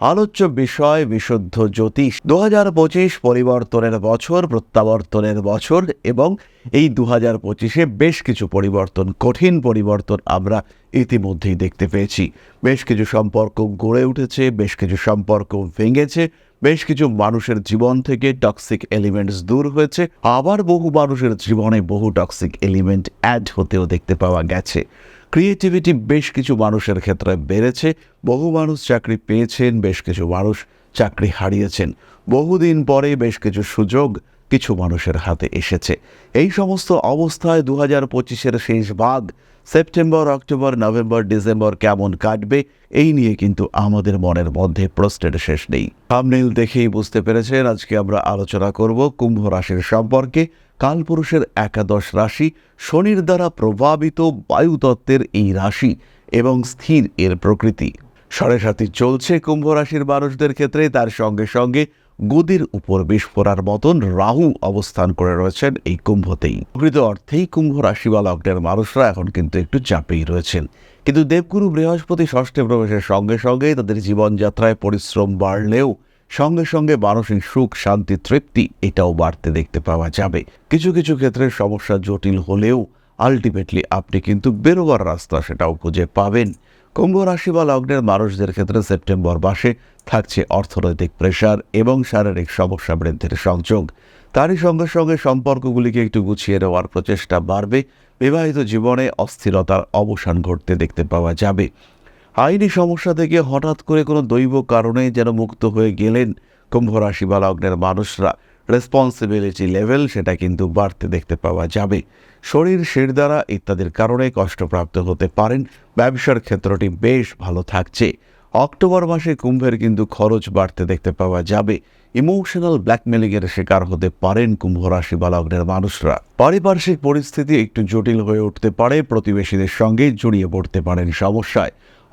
আলোচ্য বিষয়, বিশুদ্ধ জ্যোতিষ। দু হাজার পঁচিশ পরিবর্তনের বছর, প্রত্যাবর্তনের বছর এবং এই দু হাজার পঁচিশে বেশ কিছু পরিবর্তন, কঠিন পরিবর্তন আমরা ইতিমধ্যেই দেখতে পেয়েছি। বেশ কিছু সম্পর্ক গড়ে উঠেছে, বেশ কিছু সম্পর্ক ভেঙেছে, বেশ কিছু মানুষের জীবন থেকে টক্সিক এলিমেন্টস দূর হয়েছে। আবার বহু মানুষের জীবনে বহু টক্সিক এলিমেন্ট অ্যাড হতেও দেখতে পাওয়া গেছে। ক্রিয়েটিভিটি বেশ কিছু মানুষের ক্ষেত্রে বেড়েছে। বহু মানুষ চাকরি পেয়েছেন, বেশ কিছু মানুষ চাকরি হারিয়েছেন। বহুদিন পরে বেশ কিছু সুযোগ কিছু মানুষের হাতে এসেছে। এই সমস্ত অবস্থায় দু হাজার পঁচিশের শেষ ভাগ সেপ্টেম্বর, অক্টোবর, নভেম্বর, ডিসেম্বর কেমন কাটবে, এই নিয়ে কিন্তু আমাদের মনের মধ্যে প্রশ্নের শেষ নেই। থামনেল দেখেই বুঝতে পেরেছেন, আজকে আমরা আলোচনা করব কুম্ভ রাশির সম্পর্কে। কালপুরুষের একাদশ রাশি, শনির দ্বারা প্রভাবিত বায়ুতত্ত্বের এই রাশি এবং স্থির এর প্রকৃতি। সাড়ে সাথী চলছে কুম্ভ রাশির মানুষদের ক্ষেত্রে, তার সঙ্গে সঙ্গে গদির উপর বিস্ফোরার মতন রাহু অবস্থান করে রয়েছেন এই কুম্ভতেই। প্রকৃত অর্থেই কুম্ভ রাশি বা লগ্নের মানুষরা এখন কিন্তু একটু চাপেই রয়েছেন। কিন্তু দেবগুরু বৃহস্পতি ষষ্ঠে প্রবেশের সঙ্গে সঙ্গে তাদের জীবনযাত্রায় পরিশ্রম বাড়লেও সঙ্গে সঙ্গে মানসিক সুখ, শান্তি, তৃপ্তি এটাও বাড়তে দেখতে পাওয়া যাবে। কিছু কিছু ক্ষেত্রে সমস্যা জটিল হলেও আলটিমেটলি আপনি কিন্তু বেরোবার রাস্তা সেটাও খুঁজে পাবেন। কুম্ভ রাশি বা লগ্নের মানুষদের ক্ষেত্রে সেপ্টেম্বর মাসে থাকছে অর্থনৈতিক প্রেশার এবং শারীরিক সমস্যা বৃদ্ধির সংযোগ। তারই সঙ্গে সঙ্গে সম্পর্কগুলিকে একটু গুছিয়ে নেওয়ার প্রচেষ্টা বাড়বে। বিবাহিত জীবনে অস্থিরতার অবসান ঘটতে দেখতে পাওয়া যাবে। আইনি সমস্যা থেকে হঠাৎ করে কোনো দৈব কারণে যেন মুক্ত হয়ে গেলেন কুম্ভ রাশি বা লগ্নের মানুষরা। রেসপন্সিবিলিটি লেভেল সেটা কিন্তু বাড়তে দেখতে পাওয়া যাবে। শরীর শিরদারা ইত্যাদির কারণে কষ্টপ্রাপ্ত হতে পারেন। ব্যবসার ক্ষেত্রটি বেশ ভালো থাকছে। অক্টোবর মাসে কুম্ভের কিন্তু খরচ বাড়তে দেখতে পাওয়া যাবে। ইমোশনাল ব্ল্যাকমেলিংয়ের শিকার হতে পারেন কুম্ভ রাশি বা লগ্নের মানুষরা। পারিপার্শ্বিক পরিস্থিতি একটু জটিল হয়ে উঠতে পারে, প্রতিবেশীদের সঙ্গে জড়িয়ে পড়তে পারেন সমস্যায়।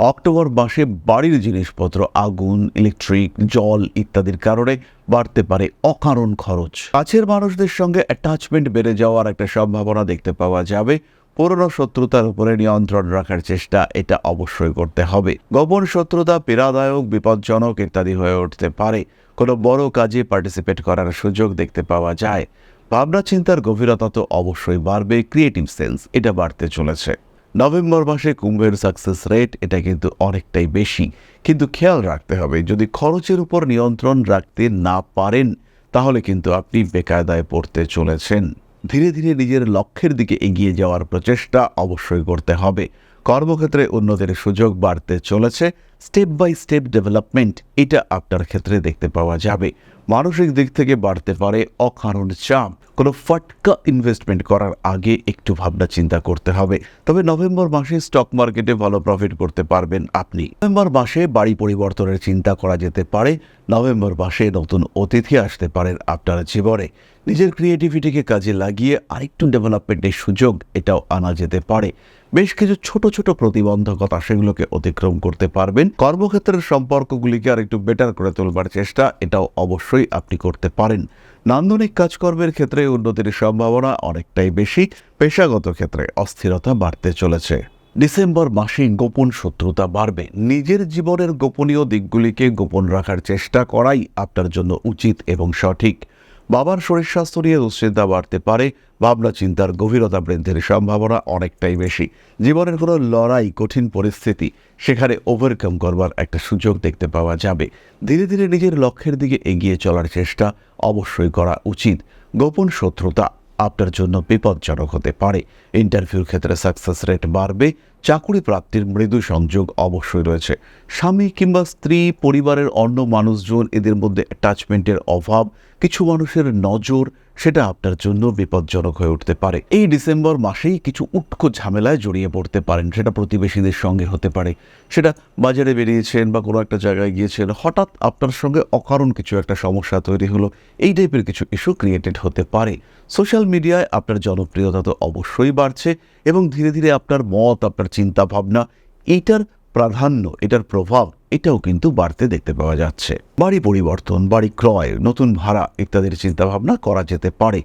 অক্টোবর মাসে বাড়ির জিনিসপত্র, আগুন ইলেকট্রিক জল ইত্যাদির কারণে বাড়তে পারে অকারণ খরচ। কাছের মানুষদের সঙ্গে অ্যাটাচমেন্ট বেড়ে যাওয়ার একটা সম্ভাবনা দেখতে পাওয়া যাবে। পুরনো শত্রুতার উপরে নিয়ন্ত্রণ রাখার চেষ্টা এটা অবশ্যই করতে হবে। গোপন শত্রুতা পীড়াদায়ক, বিপজ্জনক ইত্যাদি হয়ে উঠতে পারে। কোনো বড় কাজে পার্টিসিপেট করার সুযোগ দেখতে পাওয়া যায়। ভাবনা চিন্তার গভীরতা তো অবশ্যই বাড়বে। ক্রিয়েটিভ সেন্স এটা বাড়তে চলেছে। নভেম্বর মাসে কুম্ভের সাকসেস রেট এটা কিন্তু অনেকটাই বেশি। কিন্তু খেয়াল রাখতে হবে, যদি খরচের উপর নিয়ন্ত্রণ রাখতে না পারেন, তাহলে কিন্তু আপনি বেকায়দায় পড়তে চলেছেন। ধীরে ধীরে নিজের লক্ষ্যের দিকে এগিয়ে যাওয়ার প্রচেষ্টা অবশ্যই করতে হবে। কর্মক্ষেত্রে উন্নতির সুযোগ বাড়তে চলেছে। স্টেপ বাই স্টেপ ডেভেলপমেন্ট এটা আপনার ক্ষেত্রে দেখতে পাওয়া যাবে। মানসিক দিক থেকে বাড়তে পারে অকারণ চাপ। কোনো ফটকা ইনভেস্টমেন্ট করার আগে একটু ভাবনা চিন্তা করতে হবে। তবে নভেম্বর মাসে স্টক মার্কেটে ভালো প্রফিট করতে পারবেন আপনি। নভেম্বর মাসে বাড়ি পরিবর্তনের চিন্তা করা যেতে পারে। নভেম্বর মাসে নতুন অতিথি আসতে পারেন আপনার জীবনে। নিজের ক্রিয়েটিভিটিকে কাজে লাগিয়ে আরেকটু ডেভেলপমেন্টের সুযোগ এটাও আনা যেতে পারে। বেশ কিছু ছোট ছোট প্রতিবন্ধকতা সেগুলোকে অতিক্রম করতে পারবেন। কর্মক্ষেত্রের সম্পর্কগুলিকে আর একটু বেটার করে তোলবার চেষ্টা এটাও অবশ্যই আপনি করতে পারেন। নান্দনিক কাজকর্মের ক্ষেত্রে উন্নতির সম্ভাবনা অনেকটাই বেশি। পেশাগত ক্ষেত্রে অস্থিরতা বাড়তে চলেছে। ডিসেম্বর মাসে গোপন শত্রুতা বাড়বে। নিজের জীবনের গোপনীয় দিকগুলিকে গোপন রাখার চেষ্টা করাই আপনার জন্য উচিত এবং সঠিক। বাবার শরীর স্বাস্থ্য নিয়ে দুশ্চিন্তা বাড়তে পারে, ভাবনা চিন্তার গভীরতা বৃদ্ধির সম্ভাবনা অনেকটাই বেশি। জীবনের কোনো লড়াই, কঠিন পরিস্থিতি সেখানে ওভারকাম করবার একটা সুযোগ দেখতে পাওয়া যাবে। ধীরে ধীরে নিজের লক্ষ্যের দিকে এগিয়ে চলার চেষ্টা অবশ্যই করা উচিত। গোপন শত্রুতা আপনার জন্য বিপজ্জনক হতে পারে। ইন্টারভিউর ক্ষেত্রে সাকসেস রেট বাড়বে, চাকুরি প্রাপ্তির মৃদু সংযোগ অবশ্যই রয়েছে। স্বামী কিংবা স্ত্রী, পরিবারের অন্য মানুষজন এদের মধ্যে অ্যাটাচমেন্টের অভাব কিছু মানুষের নজর সেটা আপনার জন্য বিপজ্জনক হয়ে উঠতে পারে। এই ডিসেম্বর মাসেই কিছু উটকো ঝামেলায় জড়িয়ে পড়তে পারেন। সেটা প্রতিবেশীদের সঙ্গে হতে পারে। সেটা বাজারে বেরিয়েছেন বা কোনো একটা জায়গায় গিয়েছেন, হঠাৎ আপনার সঙ্গে অকারণ কিছু একটা সমস্যা তৈরি হলো। এই টাইপের কিছু ইস্যু ক্রিয়েটেড হতে পারে। সোশ্যাল মিডিয়ায় আপনার জনপ্রিয়তা তো অবশ্যই বাড়ছে এবং ধীরে ধীরে আপনার মত, আপনার চিন্তা ভাবনা এইটার প্রাধান্য, এটার প্রভাব এটাও কিন্তু বাড়তে দেখতে পাওয়া যাচ্ছে। বাড়ি পরিবর্তন, বাড়ি ক্রয়, নতুন ভাড়া ইত্যাদির চিন্তাভাবনা করা যেতে পারে।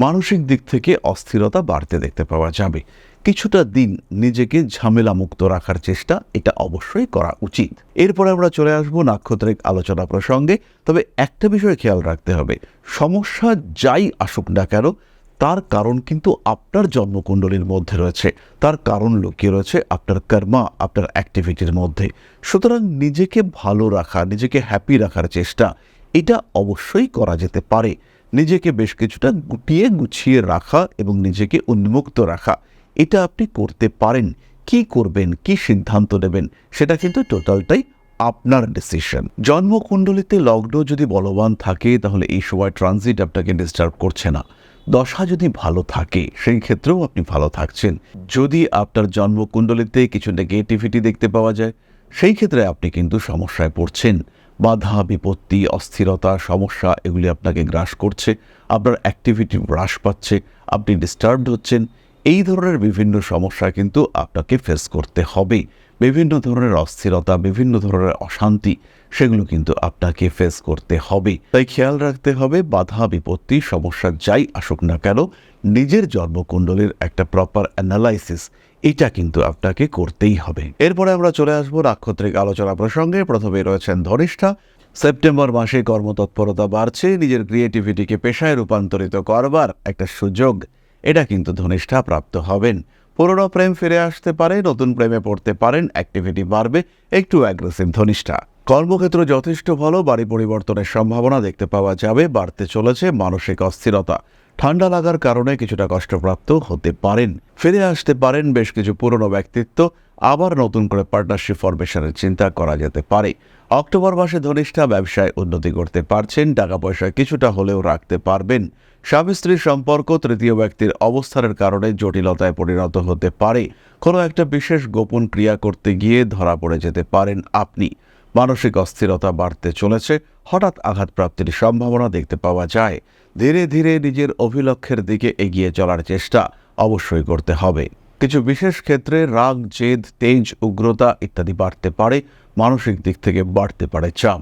মানসিক দিক থেকে অস্থিরতা বাড়তে দেখতে পাওয়া যাবে। কিছুটা দিন নিজেকে ঝামেলা মুক্ত রাখার চেষ্টা এটা অবশ্যই করা উচিত। এরপরে আমরা চলে আসব নাক্ষত্রিক আলোচনা প্রসঙ্গে। তবে একটা বিষয় খেয়াল রাখতে হবে। সমস্যা যাই আসুক না কেন তার কারণ কিন্তু আপনার জন্মকুণ্ডলীর মধ্যে রয়েছে। তার কারণ লুকিয়ে রয়েছে আপনার কর্মা, আপনার অ্যাক্টিভিটির মধ্যে। সুতরাং নিজেকে ভালো রাখা, নিজেকে হ্যাপি রাখার চেষ্টা, এটা অবশ্যই করা যেতে পারে। নিজেকে বেশ কিছুটা গুটিয়ে গুছিয়ে রাখা এবং নিজেকে উন্মুক্ত রাখা, এটা আপনি করতে পারেন। কি করবেন, কি সিদ্ধান্ত নেবেন, সেটা কিন্তু টোটালটাই আপনার ডিসিশন জন্মকুণ্ডলিতে লগ্ন যদি বলবান থাকে, তাহলে এই সময় ট্রানজিট আপনাকে ডিস্টার্ব করছে না। দশা যদি ভালো থাকে, সেই ক্ষেত্রেও আপনি ভালো থাকছেন। যদি আপনার জন্মকুণ্ডলিতে কিছু নেগেটিভিটি দেখতে পাওয়া যায়, সেই ক্ষেত্রে আপনি কিন্তু সমস্যায় পড়ছেন। বাধা, বিপত্তি, অস্থিরতা, সমস্যা, এগুলি আপনাকে গ্রাস করছে, আপনার অ্যাক্টিভিটি হ্রাস পাচ্ছে, আপনি ডিস্টার্বড হচ্ছেন। এই ধরনের বিভিন্ন সমস্যা কিন্তু আপনাকে ফেস করতে হবে। বিভিন্ন ধরনের অস্থিরতা, বিভিন্ন ধরনের অশান্তি, সেগুলো কিন্তু আপনাকে ফেস করতে হবে। তাই খেয়াল রাখতে হবে, বাধা, বিপত্তি, সমস্যা যাই আসুক না কেন, নিজের জন্মকুণ্ডলীর একটা প্রপার অ্যানালাইসিস এটা কিন্তু আপনাকে করতেই হবে। এরপরে আমরা চলে আসব নাক্ষত্রিক আলোচনা প্রসঙ্গে। প্রথমে রয়েছেন ধনিষ্ঠা। সেপ্টেম্বর মাসে কর্মতৎপরতা বাড়ছে, নিজের ক্রিয়েটিভিটিকে পেশায় রূপান্তরিত করবার একটা সুযোগ। এটা কিন্তু ধনিষ্ঠা প্রাপ্ত হবেন। পুরনো প্রেম ফিরে আসতে পারে, নতুন প্রেমে পড়তে পারেন অ্যাক্টিভিটি বাড়বে, একটু অ্যাগ্রেসিভ ধনিষ্ঠা। কর্মক্ষেত্র যথেষ্ট ভালো, বাড়ি পরিবর্তনের সম্ভাবনা দেখতে পাওয়া যাবে, বাড়তে চলেছে মানসিক অস্থিরতা। ঠান্ডা লাগার কারণে কিছুটা কষ্টপ্রাপ্ত হতে পারেন। ফিরে আসতে পারেন বেশ কিছু পুরনো ব্যক্তিত্ব আবার নতুন করে পার্টনারশিপ ফরমেশনের চিন্তা করা যেতে পারে। অক্টোবর মাসে ধনিষ্ঠা ব্যবসায় উন্নতি করতে পারছেন, টাকা পয়সা কিছুটা হলেও রাখতে পারবেন। স্বামী স্ত্রীর সম্পর্ক তৃতীয় ব্যক্তির অবস্থানের কারণে জটিলতায় পরিণত হতে পারে। কোনো একটা বিশেষ গোপন ক্রিয়া করতে গিয়ে ধরা পড়ে যেতে পারেন আপনি। মানসিক অস্থিরতা বাড়তে চলেছে, হঠাৎ আঘাতপ্রাপ্তির সম্ভাবনা দেখতে পাওয়া যায়। ধীরে ধীরে নিজের অভিলক্ষের দিকে এগিয়ে চলার চেষ্টা অবশ্যই করতে হবে। কিছু বিশেষ ক্ষেত্রে রাগ, জেদ, তেজ, উগ্রতা ইত্যাদি বাড়তে পারে, মানসিক দিক থেকে বাড়তে পারে চাপ।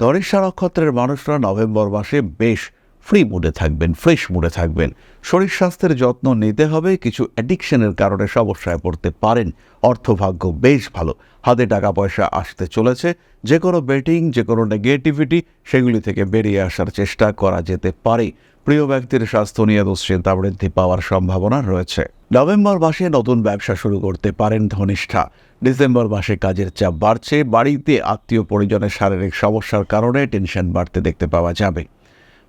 ধরিষ্ঠা নক্ষত্রের মানুষরা নভেম্বর মাসে বেশ ফ্রি মুডে থাকবেন, ফ্রেশ মুডে থাকবেন। শরীর স্বাস্থ্যের যত্ন নিতে হবে, কিছু অ্যাডিকশনের কারণে সমস্যায় পড়তে পারেন। অর্থভাগ্য বেশ ভালো, হাতে টাকা পয়সা আসতে চলেছে যে কোনো বেটিং যে কোনো নেগেটিভিটি সেগুলি থেকে বেরিয়ে আসার চেষ্টা করা যেতে পারে। প্রিয় ব্যক্তির স্বাস্থ্য নিয়ে দুশ্চিন্তা বৃদ্ধি পাওয়ার সম্ভাবনা রয়েছে। নভেম্বর মাসে নতুন ব্যবসা শুরু করতে পারেন ধনিষ্ঠা। ডিসেম্বর মাসে কাজের চাপ বাড়ছে, বাড়িতে আত্মীয় পরিজনের শারীরিক সমস্যার কারণে টেনশন বাড়তে দেখতে পাওয়া যাবে।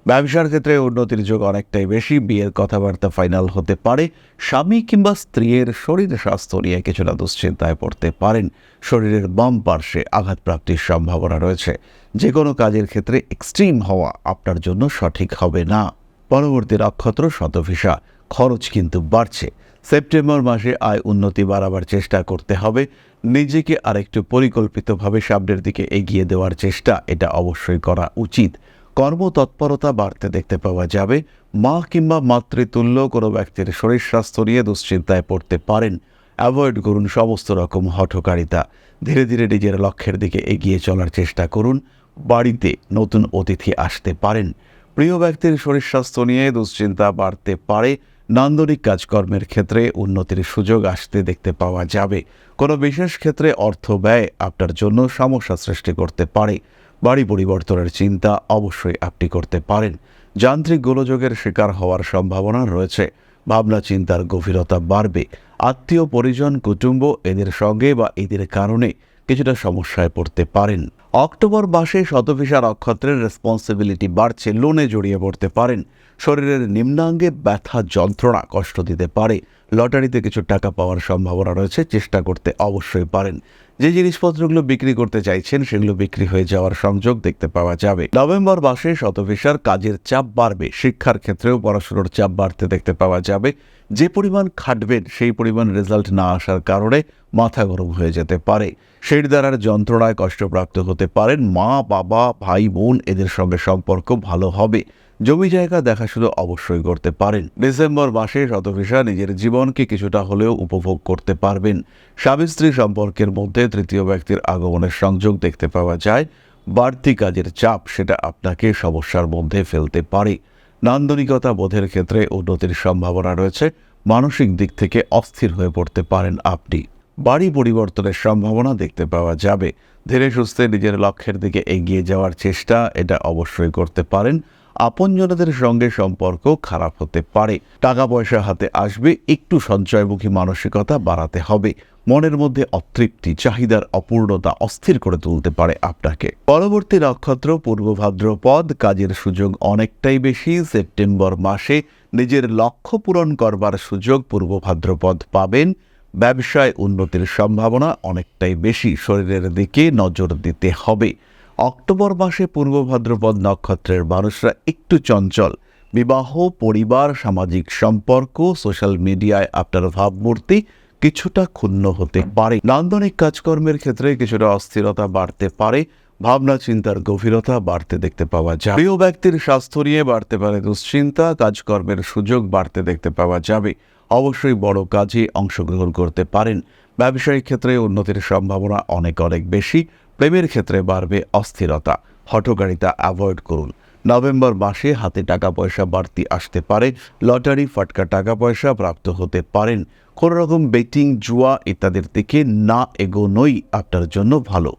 ব্যবসার ক্ষেত্রে উন্নতির যোগ অনেকটাই বেশি, বিয়ের কথাবার্তা ফাইনাল হতে পারে, স্বামী কিংবা স্ত্রীর শরীর স্বাস্থ্য নিয়ে কিছুটা দুশ্চিন্তায় পড়তে পারেন। শরীরের বাম পার্শ্বে আঘাতপ্রাপ্তির সম্ভাবনা রয়েছে। যে কোনো কাজের ক্ষেত্রে এক্সট্রিম হওয়া আপনার জন্য সঠিক হবে না। পরবর্তী নক্ষত্র শতভিসা, খরচ কিন্তু বাড়ছে। সেপ্টেম্বর মাসে আয় উন্নতি বাড়াবার চেষ্টা করতে হবে। নিজেকে আরেকটু পরিকল্পিতভাবে সামনের দিকে এগিয়ে দেওয়ার চেষ্টা, এটা অবশ্যই করা উচিত। কর্মতৎপরতা বাড়তে দেখতে পাওয়া যাবে। মা কিংবা মাতৃতুল্য কোনো ব্যক্তির শরীর স্বাস্থ্য নিয়ে দুশ্চিন্তায় পড়তে পারেন। অ্যাভয়েড করুন সমস্ত রকম হঠকারিতা। ধীরে ধীরে নিজের লক্ষ্যের দিকে এগিয়ে চলার চেষ্টা করুন। বাড়িতে নতুন অতিথি আসতে পারেন। প্রিয় ব্যক্তির শরীর স্বাস্থ্য নিয়ে দুশ্চিন্তা বাড়তে পারে। নান্দনিক কাজকর্মের ক্ষেত্রে উন্নতির সুযোগ আসতে দেখতে পাওয়া যাবে। কোনো বিশেষ ক্ষেত্রে অর্থ ব্যয় আপনার জন্য সমস্যা সৃষ্টি করতে পারে। বাড়ি পরিবর্তনের চিন্তা অবশ্যই আপনি করতে পারেন। যান্ত্রিক গোলযোগের শিকার হওয়ার সম্ভাবনা রয়েছে। ভাবনা চিন্তার গভীরতা বাড়বে। আত্মীয়, পরিজন, কুটুম্ব এদের সঙ্গে বা এদের কারণে কিছুটা সমস্যায় পড়তে পারেন। অক্টোবর মাসে শতভিসা নক্ষত্রের রেসপন্সিবিলিটি বাড়ছে, লোনে জড়িয়ে পড়তে পারেন। শরীরের নিম্নাঙ্গে ব্যথা, যন্ত্রণা কষ্ট দিতে পারে। লটারিতে কিছু টাকা পাওয়ার সম্ভাবনা রয়েছে, চেষ্টা করতে অবশ্যই পারেন। যে জিনিসপত্রগুলো বিক্রি করতে চাইছেন, সেগুলো বিক্রি হয়ে যাওয়ার সংযোগ দেখতে পাওয়া যাবে। নভেম্বর মাসে শতভিসার কাজের চাপ বাড়বে, শিক্ষার ক্ষেত্রেও পড়াশুনোর চাপ বাড়তে দেখতে পাওয়া যাবে। যে পরিমাণ খাটবেন, সেই পরিমাণ রেজাল্ট না আসার কারণে মাথা গরম হয়ে যেতে পারে। সেই দ্বারার যন্ত্রণায় কষ্টপ্রাপ্ত হতে পারেন মা, বাবা, ভাই, বোন, এদের সঙ্গে সম্পর্ক ভালো হবে। জমি জায়গা দেখাশুনো অবশ্যই করতে পারেন। ডিসেম্বর মাসে শতভিসা নিজের জীবনকে কিছুটা হলেও উপভোগ করতে পারবেন। স্বামী স্ত্রী সম্পর্কের মধ্যে তৃতীয় ব্যক্তির আগমনের সংযোগ দেখতে পাওয়া যায়। বাড়তি কাজের চাপ সেটা আপনাকে সমস্যার মধ্যে ফেলতে পারে। নান্দনিকতা বোধের ক্ষেত্রে উন্নতির সম্ভাবনা রয়েছে। মানসিক দিক থেকে অস্থির হয়ে পড়তে পারেন আপনি। বাড়ি পরিবর্তনের সম্ভাবনা দেখতে পাওয়া যাবে। ধীরে সুস্থে নিজের লক্ষ্যের দিকে এগিয়ে যাওয়ার চেষ্টা এটা অবশ্যই করতে পারেন। আপনজনদের সঙ্গে সম্পর্ক খারাপ হতে পারে। টাকা পয়সা হাতে আসবে, একটু সঞ্চয়মুখী মানসিকতা বাড়াতে হবে। মনের মধ্যে অতৃপ্তি, চাহিদার অপূর্ণতা অস্থির করে তুলতে পারে আপনাকে। পরবর্তী নক্ষত্র, পূর্ব ভাদ্রপদ, কাজের সুযোগ অনেকটাই বেশি। সেপ্টেম্বর মাসে নিজের লক্ষ্য পূরণ করবার সুযোগ পূর্ব ভাদ্রপদ পাবেন। ব্যবসায় উন্নতির সম্ভাবনা অনেকটাই বেশি। শরীরের দিকে নজর দিতে হবে। অক্টোবর মাসে পূর্ব ভাদ্রপদ নক্ষত্রের মানুষরা একটু চঞ্চল। বিবাহ, পরিবার, সামাজিক সম্পর্ক, সোশ্যাল মিডিয়ায় আপনার ভাবমূর্তি কিছুটা ক্ষুণ্ণ হতে পারে। নান্দনিক কাজকর্মের ক্ষেত্রে কিছুটা অস্থিরতা বাড়তে পারে। ভাবনা, চিন্তার গভীরতা বাড়তে দেখতে পাওয়া যায়। প্রিয় ব্যক্তির স্বাস্থ্য নিয়ে বাড়তে পারে দুশ্চিন্তা, কাজকর্মের সুযোগ বাড়তে দেখতে পাওয়া যাবে। অবশ্যই বড় কাজে অংশগ্রহণ করতে পারেন। ব্যবসায়িক ক্ষেত্রে উন্নতির সম্ভাবনা অনেক অনেক বেশি। প্রেমের ক্ষেত্রে বাড়বে অস্থিরতা। হঠকারিতা অ্যাভয়েড করুন। নভেম্বর মাসে হাতে টাকা পয়সা বাড়তি আসতে পারে। লটারি, ফাটকা টাকা পয়সা প্রাপ্ত হতে পারেন। কোনো রকম বেটিং, জুয়া ইত্যাদির দিকে না এগোনোই আপনার জন্য ভালো।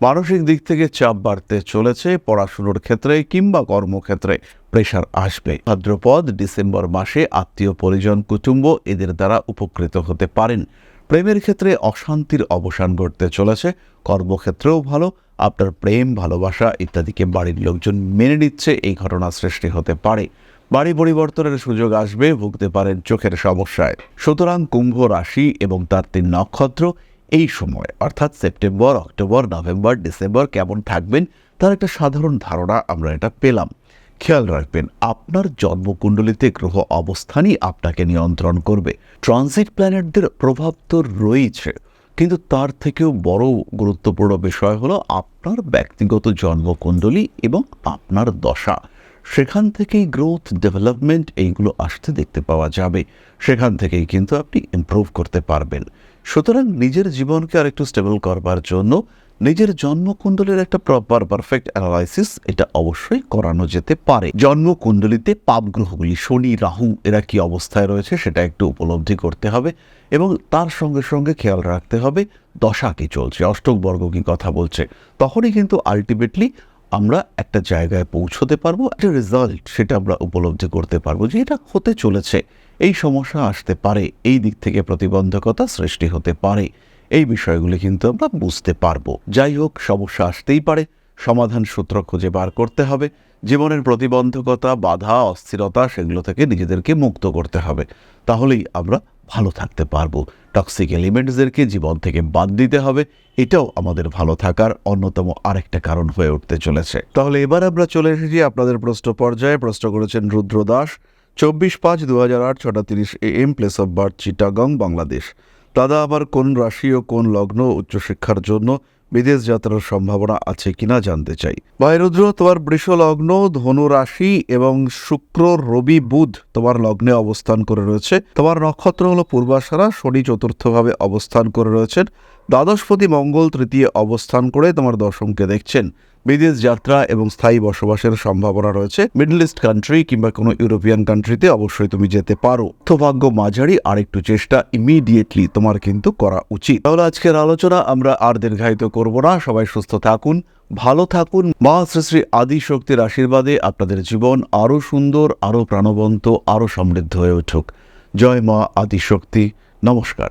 মানসিক দিক থেকে চাপ বাড়তে চলেছে পড়াশুনোর ক্ষেত্রে কিংবা কর্মক্ষেত্রে প্রেশার আসবে। ভাদ্রপদ, ডিসেম্বর মাসে আত্মীয় পরিজন, কুটুম্ব এদের দ্বারা উপকৃত হতে পারেন। প্রেমের ক্ষেত্রে অশান্তির অবসান ঘটতে চলেছে, কর্মক্ষেত্রেও ভালো, আপনার প্রেম, ভালোবাসা ইত্যাদিকে বাড়ির লোকজন মেনে নিচ্ছে, এই ঘটনা সৃষ্টি হতে পারে। বাড়ি পরিবর্তনের সুযোগ আসবে, ভুগতে পারেন চোখের সমস্যায়। সুতরাং কুম্ভ রাশি এবং তার তিন নক্ষত্র এই সময়, অর্থাৎ সেপ্টেম্বর, অক্টোবর, নভেম্বর, ডিসেম্বর কেমন থাকবেন তার একটা সাধারণ ধারণা আমরা এটা পেলাম। খেয়াল রাখবেন, আপনার জন্মকুণ্ডলিতে গ্রহ অবস্থানই আপনাকে নিয়ন্ত্রণ করবে। ট্রানজিট প্ল্যানেটদের প্রভাব তো রয়েছে, কিন্তু তার থেকেও বড় গুরুত্বপূর্ণ বিষয় হলো আপনার ব্যক্তিগত জন্মকুণ্ডলী এবং আপনার দশা। সেখান থেকেই গ্রোথ ডেভেলপমেন্ট এইগুলো আসতে দেখতে পাওয়া যাবে। সেখান থেকেই কিন্তু আপনি ইমপ্রুভ করতে পারবেন। সুতরাং নিজের জীবনকে আরেকটু স্টেবল করবার জন্য নিজের জন্মকুণ্ডলীর একটা প্রপার পারফেক্ট অ্যানালাইসিস এটা অবশ্যই করানো যেতে পারে। জন্মকুণ্ডলীতে পাপ গ্রহগুলি শনি, রাহু এরা কি অবস্থায় রয়েছে সেটা একটু উপলব্ধি করতে হবে এবং তার সঙ্গে সঙ্গে খেয়াল রাখতে হবে। দশা কি চলছে? অষ্টক বর্গ কি কথা বলছে? তখনই কিন্তু আলটিমেটলি আমরা একটা জায়গায় পৌঁছতে পারব, একটা রেজাল্ট সেটা আমরা উপলব্ধি করতে পারব যে এটা হতে চলেছে। এই সমস্যা আসতে পারে, এই দিক থেকে প্রতিবন্ধকতা সৃষ্টি হতে পারে। এই বিষয়গুলি কিন্তু আমরা বুঝতে পারব। যাই হোক, সমস্যা আসতেই পারে, সমাধান সূত্র খুঁজে বার করতে হবে। জীবনের প্রতিবন্ধকতা, বাধা, অস্থিরতা, সেগুলো থেকে নিজেদেরকে মুক্ত করতে হবে। তাহলেই আমরা ভালো থাকতে পারব। টক্সিক এলিমেন্টসদেরকে জীবন থেকে বাদ দিতে হবে। এটাও আমাদের ভালো থাকার অন্যতম আরেকটা কারণ হয়ে উঠতে চলেছে। তাহলে এবার আমরা চলে এসেছি আপনাদের প্রশ্ন পর্যায়ে। প্রশ্ন করেছেন রুদ্র দাস। চব্বিশ পাঁচ দু হাজার আট, ছটা তিরিশ A M place of birth Chittagong Bangladesh দাদা, আবার কোন রাশি ও কোন লগ্ন উচ্চশিক্ষার জন্য বিদেশ যাত্রার সম্ভাবনা আছে কিনা জানতে চাই। বাইরুদ্র তোমার বৃষ লগ্ন ধনু রাশি এবং শুক্র, রবি, বুধ তোমার লগ্নে অবস্থান করে রয়েছে। তোমার নক্ষত্র হলো পূর্বাশারা, শনি চতুর্থভাবে অবস্থান করে রয়েছেন। দ্বাদশপতি মঙ্গল তৃতীয় অবস্থান করে তোমার দশমকে দেখছেন। বিদেশ যাত্রা এবং স্থায়ী বসবাসের সম্ভাবনা রয়েছে। মিডল ইস্ট কান্ট্রি কিংবা কোনো ইউরোপিয়ান কান্ট্রিতে অবশ্যই তুমি যেতে পারো। সৌভাগ্য মাঝারি আর একটু চেষ্টা ইমিডিয়েটলি তোমার কিন্তু করা উচিত। তাহলে আজকের আলোচনা আমরা আর দীর্ঘায়িত করব না। সবাই সুস্থ থাকুন, ভালো থাকুন। মা শ্রী শ্রী আদি শক্তির আশীর্বাদে আপনাদের জীবন আরও সুন্দর, আরও প্রাণবন্ত, আরও সমৃদ্ধ হয়ে উঠুক। জয় মা আদি শক্তি নমস্কার।